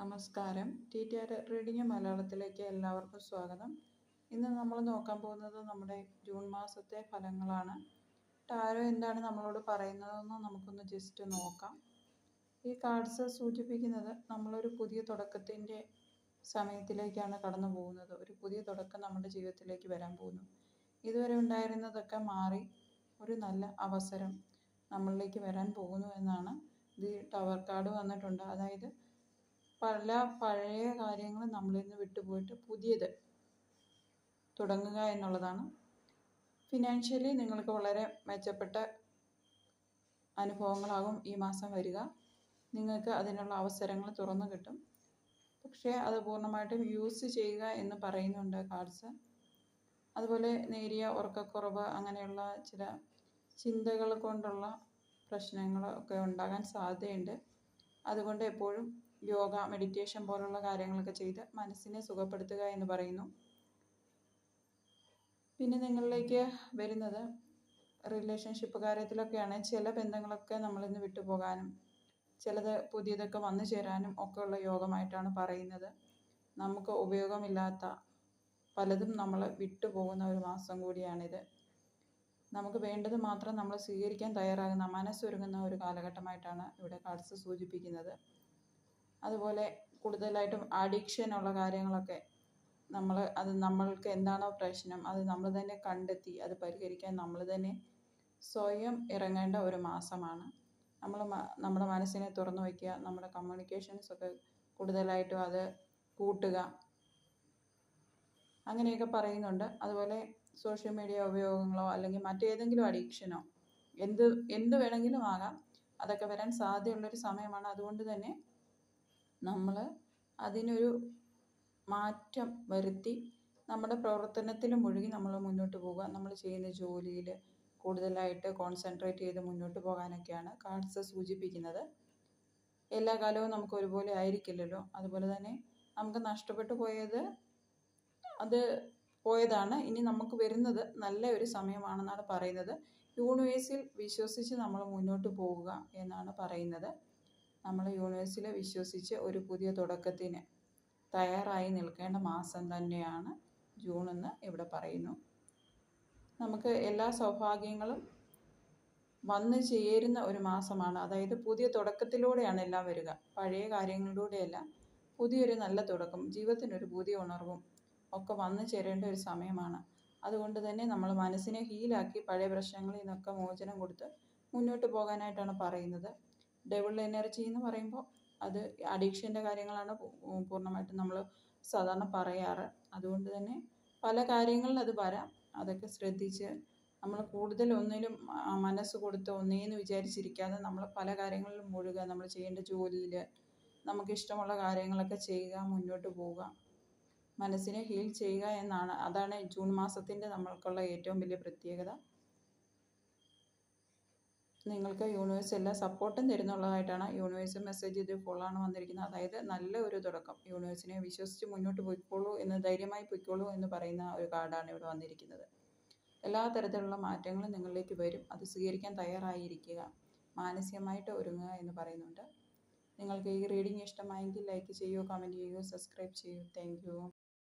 നമസ്കാരം. T T are reading മലയാളത്തിലേക്ക് എല്ലാവർക്കും സ്വാഗതം. ഇന്ന് നമ്മൾ നോക്കാൻ പോകുന്നത് നമ്മുടെ ജൂൺ മാസത്തെ ഫലങ്ങളാണ്. ടാരോ എന്താണ് നമ്മളോട് പറയുന്നതെന്ന് നമുക്കൊന്ന് ജസ്റ്റ് നോക്കാം. ഈ കാർഡ്സ് സൂചിപ്പിക്കുന്നത് നമ്മളൊരു പുതിയ തുടക്കത്തിന്റെ സമയത്തിലേക്കാണ് കടന്നു പോകുന്നത്. ഒരു പുതിയ തുടക്കം നമ്മുടെ ജീവിതത്തിലേക്ക് വരാൻ പോകുന്നു. ഇതുവരെ ഉണ്ടായിരുന്നതൊക്കെ മാറി ഒരു നല്ല അവസരം നമ്മളിലേക്ക് വരാൻ പോകുന്നു എന്നാണ്. ഇത് ടവർ കാർഡ് വന്നിട്ടുണ്ട്. അതായത് പല പഴയ കാര്യങ്ങൾ നമ്മളിൽ നിന്ന് വിട്ടുപോയിട്ട് പുതിയത് തുടങ്ങുക എന്നുള്ളതാണ്. ഫിനാൻഷ്യലി നിങ്ങൾക്ക് വളരെ മെച്ചപ്പെട്ട അനുഭവങ്ങളാകും ഈ മാസം വരിക. നിങ്ങൾക്ക് അതിനുള്ള അവസരങ്ങൾ തുറന്നു കിട്ടും. പക്ഷേ അത് പൂർണമായിട്ടും യൂസ് ചെയ്യുക എന്ന് പറയുന്നുണ്ട് കാർഡ്സ് അതുപോലെ നേരിയ ഉറക്കക്കുറവ് അങ്ങനെയുള്ള ചില ചിന്തകൾ കൊണ്ടുള്ള പ്രശ്നങ്ങളൊക്കെ ഉണ്ടാകാൻ സാധ്യതയുണ്ട്. അതുകൊണ്ട് എപ്പോഴും യോഗ മെഡിറ്റേഷൻ പോലുള്ള കാര്യങ്ങളൊക്കെ ചെയ്ത് മനസ്സിനെ സുഖപ്പെടുത്തുക എന്ന് പറയുന്നു. പിന്നെ നിങ്ങളിലേക്ക് വരുന്നത് റിലേഷൻഷിപ്പ് കാര്യത്തിലൊക്കെയാണ്. ചില ബന്ധങ്ങളൊക്കെ നമ്മളിന്ന് വിട്ടുപോകാനും ചിലത് പുതിയതൊക്കെ വന്നു ചേരാനും ഒക്കെയുള്ള യോഗമായിട്ടാണ് പറയുന്നത്. നമുക്ക് ഉപയോഗമില്ലാത്ത പലതും നമ്മൾ വിട്ടുപോകുന്ന ഒരു മാസം കൂടിയാണിത്. നമുക്ക് വേണ്ടത് മാത്രം നമ്മൾ സ്വീകരിക്കാൻ തയ്യാറാകുന്ന മനസ്സൊരുങ്ങുന്ന ഒരു കാലഘട്ടമായിട്ടാണ് ഇവിടെ കാർഡ്സ് സൂചിപ്പിക്കുന്നത്. അതുപോലെ കൂടുതലായിട്ടും അഡിക്ഷൻ ഉള്ള കാര്യങ്ങളൊക്കെ നമ്മൾ അത് നമ്മൾക്ക് എന്താണോ പ്രശ്നം അത് നമ്മൾ തന്നെ കണ്ടെത്തി അത് പരിഹരിക്കാൻ നമ്മൾ തന്നെ സ്വയം ഇറങ്ങേണ്ട ഒരു മാസമാണ്. നമ്മൾ നമ്മുടെ മനസ്സിനെ തുറന്നു വയ്ക്കുക നമ്മുടെ കമ്മ്യൂണിക്കേഷൻസ് ഒക്കെ കൂടുതലായിട്ടും അത് കൂട്ടുക. അങ്ങനെയൊക്കെ പറയുന്നുണ്ട്. അതുപോലെ സോഷ്യൽ മീഡിയ ഉപയോഗങ്ങളോ അല്ലെങ്കിൽ മറ്റേതെങ്കിലും അഡിക്ഷനോ എന്ത് എന്ത് വേണമെങ്കിലും ആകാം. അതൊക്കെ വരാൻ സാധ്യതയുള്ളൊരു സമയമാണ്. അതുകൊണ്ട് തന്നെ നമ്മൾ അതിനൊരു മാറ്റം വരുത്തി നമ്മുടെ പ്രവർത്തനത്തിൽ മുഴുകി നമ്മൾ മുന്നോട്ട് പോകുക. നമ്മൾ ചെയ്യുന്ന ജോലിയിൽ കൂടുതലായിട്ട് കോൺസെൻട്രേറ്റ് ചെയ്ത് മുന്നോട്ട് പോകാനൊക്കെയാണ് കാർഡ്സ് സൂചിപ്പിക്കുന്നത്. എല്ലാ കാലവും നമുക്ക് ഒരുപോലെ ആയിരിക്കില്ലല്ലോ. അതുപോലെ തന്നെ നമുക്ക് നഷ്ടപ്പെട്ടു പോയത് അത് പോയതാണ്. ഇനി നമുക്ക് വരുന്നത് നല്ല ഒരു സമയമാണെന്നാണ് പറയുന്നത്. യൂണിവേഴ്സിൽ വിശ്വസിച്ച് നമ്മൾ മുന്നോട്ട് പോവുക എന്നാണ് പറയുന്നത്. നമ്മൾ യൂണിവേഴ്സിൽ വിശ്വസിച്ച് ഒരു പുതിയ തുടക്കത്തിന് തയ്യാറായി നിൽക്കേണ്ട മാസം തന്നെയാണ് ജൂൺ എന്ന് ഇവിടെ പറയുന്നു. നമുക്ക് എല്ലാ സൗഭാഗ്യങ്ങളും വന്നു ചേരുന്ന ഒരു മാസമാണ്. അതായത് പുതിയ തുടക്കത്തിലൂടെയാണ് എല്ലാം വരിക. പഴയ കാര്യങ്ങളിലൂടെയല്ല. പുതിയൊരു നല്ല തുടക്കം ജീവിതത്തിനൊരു പുതിയ ഉണർവും ഒക്കെ വന്നു ചേരേണ്ട ഒരു സമയമാണ്. അതുകൊണ്ട് തന്നെ നമ്മൾ മനസ്സിനെ ഹീലാക്കി പഴയ പ്രശ്നങ്ങളിൽ നിന്നൊക്കെ മോചനം കൊടുത്ത് മുന്നോട്ട് പോകാനായിട്ടാണ് പറയുന്നത്. ഡബിൾ എനർജി എന്ന് പറയുമ്പോൾ അത് അഡിക്ഷന്റെ കാര്യങ്ങളാണ് പൂർണമായിട്ടും നമ്മൾ സാധാരണ പറയാറ്. അതുകൊണ്ട് തന്നെ പല കാര്യങ്ങളിൽ അത് വരാം. അതൊക്കെ ശ്രദ്ധിച്ച് നമ്മൾ കൂടുതൽ ഒന്നിലും മനസ്സ് കൊടുത്ത് ഒന്നേന്ന് വിചാരിച്ചിരിക്കാതെ നമ്മൾ പല കാര്യങ്ങളിലും മുഴുകുക. നമ്മൾ ചെയ്യേണ്ട ജോലിയിൽ നമുക്കിഷ്ടമുള്ള കാര്യങ്ങളൊക്കെ ചെയ്യുക മുന്നോട്ട് പോവുക. മനസ്സിനെ ഹീൽ ചെയ്യുക എന്നാണ്. അതാണ് ജൂൺ മാസത്തിന്റെ നമ്മൾക്കുള്ള ഏറ്റവും വലിയ പ്രത്യേകത. നിങ്ങൾക്ക് യൂണിവേഴ്സ് എല്ലാ സപ്പോർട്ടും തരുന്നുള്ളതായിട്ടാണ് യൂണിവേഴ്സ് മെസ്സേജ് ഇത് ഫോളാണ് വന്നിരിക്കുന്നത്. അതായത് നല്ല ഒരു തുടക്കം. യൂണിവേഴ്സിനെ വിശ്വസിച്ച് മുന്നോട്ട് പോയിക്കോളൂ എന്ന് ധൈര്യമായി പോയിക്കോളൂ എന്ന് പറയുന്ന ഒരു കാർഡാണ് ഇവിടെ വന്നിരിക്കുന്നത്. എല്ലാ തരത്തിലുള്ള മാറ്റങ്ങളും നിങ്ങളിലേക്ക് വരും. അത് സ്വീകരിക്കാൻ തയ്യാറായിരിക്കുക. മാനസികമായിട്ട് ഒരുങ്ങുക എന്ന് പറയുന്നുണ്ട്. നിങ്ങൾക്ക് ഈ റീഡിംഗ് ഇഷ്ടമായെങ്കിൽ ലൈക്ക് ചെയ്യൂ കമന്റ് ചെയ്യൂ സബ്സ്ക്രൈബ് ചെയ്യൂ താങ്ക്